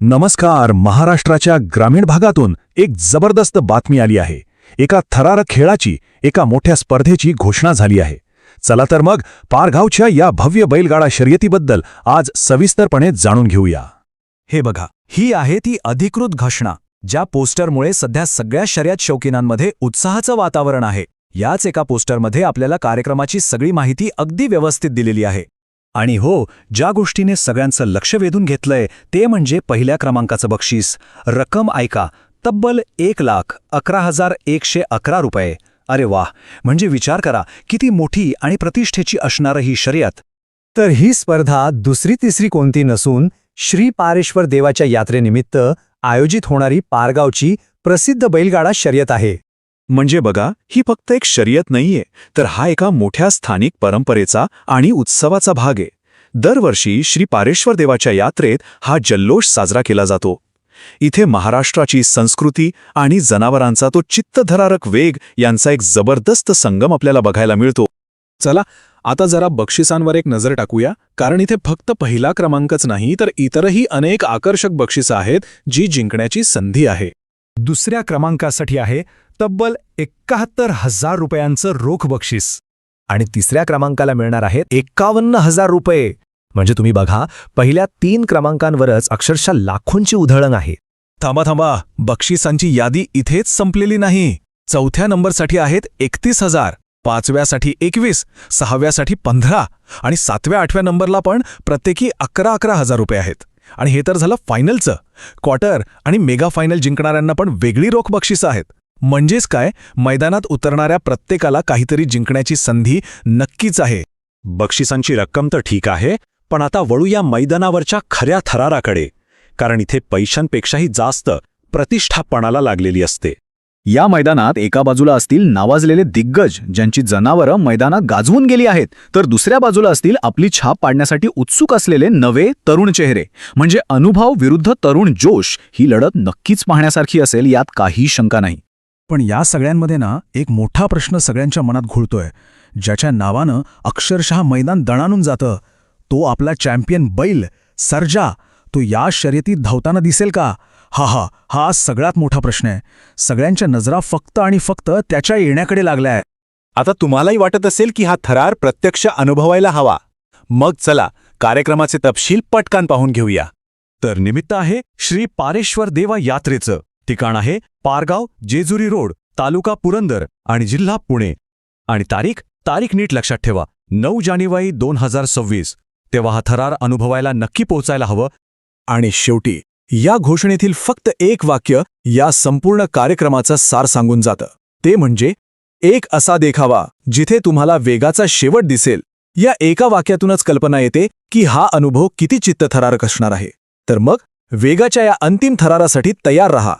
नमस्कार महाराष्ट्राच्या ग्रामीण भागातून एक जबरदस्त बातमी आली आहे. एका थरारक खेळाची एका मोठ्या स्पर्धेची घोषणा झाली आहे. चला तर मग पारगावच्या या भव्य बैलगाडा शर्यतीबद्दल आज सविस्तरपणे जाणून घेऊया. हे बघा ही आहे ती अधिकृत घोषणा ज्या पोस्टरमुळे सध्या सगळ्या शर्यत शौकीनांमध्ये उत्साहाचं वातावरण आहे. याच एका पोस्टरमध्ये आपल्याला कार्यक्रमाची सगळी माहिती अगदी व्यवस्थित दिलेली आहे. आणि हो ज्या गोष्टीने सगळ्यांचं लक्ष वेधून घेतलंय ते म्हणजे पहिल्या क्रमांकाचं बक्षीस. रक्कम ऐका तब्बल एक लाख अकरा हजार एकशे अकरा रुपये. अरे वाह! म्हणजे विचार करा किती मोठी आणि प्रतिष्ठेची असणारं ही शर्यत. तर ही स्पर्धा दुसरी तिसरी कोणती नसून श्री पारेश्वर देवाच्या यात्रेनिमित्त आयोजित होणारी पारगावची प्रसिद्ध बैलगाडा शर्यत आहे. म्हणजे बघा ही फक्त एक शर्यत नाहीये तर हा एका मोठ्या स्थानिक परंपरेचा आणि उत्सवाचा भाग आहे. दरवर्षी श्री पारेश्वर देवाच्या यात्रेत हा जल्लोष साजरा केला जातो. इथे महाराष्ट्राची संस्कृती आणि जनावरांचा तो चित्तधरारक वेग यांचा एक जबरदस्त संगम आपल्याला बघायला मिळतो. चला आता जरा बक्षिसांवर एक नजर टाकूया कारण इथे फक्त पहिला क्रमांकच नाही तर इतरही अनेक आकर्षक बक्षिसं आहेत जी जिंकण्याची संधी आहे. दुसऱ्या क्रमांकासाठी आहे तब्बल एकाहत्तर हजार रुपयांचं रोख बक्षीस. आणि तिसऱ्या क्रमांकाला मिळणार आहेत एकावन्न हजार रुपये. म्हणजे तुम्ही बघा पहिल्या तीन क्रमांकांवरच अक्षरशः लाखोंची उधळण आहे. थांबा थांबा. बक्षिसांची यादी इथेच संपलेली नाही. चौथ्या नंबरसाठी आहेत एकतीस हजार. पाचव्यासाठी एकवीस सहाव्यासाठी पंधरा आणि सातव्या आठव्या नंबरला पण प्रत्येकी अकरा अकरा हजार रुपये आहेत. आणि हे तर झालं फायनलचं. क्वार्टर आणि मेगा फायनल जिंकणाऱ्यांना पण वेगळी रोख बक्षिसं आहेत. म्हणजेच काय? मैदानात उतरणाऱ्या प्रत्येकाला काहीतरी जिंकण्याची संधी नक्कीच आहे. बक्षिसांची रक्कम तर ठीक आहे पण आता वळू या मैदानावरच्या खऱ्या थराराकडे कारण इथे पैशांपेक्षाही जास्त प्रतिष्ठापणाला लागलेली असते. या मैदानात एका बाजूला असतील नावाजलेले दिग्गज ज्यांची जनावरं मैदानात गाजवून गेली आहेत तर दुसऱ्या बाजूला असतील आपली छाप पाडण्यासाठी उत्सुक असलेले नवे तरुण चेहरे. म्हणजे अनुभव विरुद्ध तरुण जोश ही लढत नक्कीच पाहण्यासारखी असेल यात काही शंका नाही. पण या सगळ्यांमध्ये ना एक मोठा प्रश्न सगळ्यांच्या मनात घुळतोय ज्याच्या नावानं अक्षरशः मैदान दणानून जातं. तो आपला चॅम्पियन बैल सर्जा तो या शर्यतीत धावताना दिसेल का? हा हा हा सगळ्यात मोठा प्रश्न आहे. सगळ्यांच्या नजरा फक्त आणि फक्त त्याच्या येण्याकडे लागल्याय आता तुम्हालाही वाटत असेल की हा थरार प्रत्यक्ष अनुभवायला हवा. मग चला कार्यक्रमाचे तपशील पटकन पाहून घेऊया. तर निमित्त आहे श्री पारेश्वर देवा यात्रेचं. ठिकाण आहे पारगाव जेजुरी रोड तालुका पुरंदर आणि जिल्हा पुणे. आणि तारीख? तारीख नीट लक्षात ठेवा. नऊ जानेवारी दोन हजार सव्वीस. तेव्हा हा थरार अनुभवायला नक्की पोहोचायला हवं. आणि शेवटी या घोषणेतील फक्त एक वाक्य या संपूर्ण कार्यक्रमाचं सार सांगून जातं. ते म्हणजे एक असा देखावा जिथे तुम्हाला वेगाचा शेवट दिसेल. या एका वाक्यातूनच कल्पना येते की हा अनुभव किती चित्तथरारक असणार आहे. तर मग वेगाच्या या अंतिम थरारासाठी तयार रहा.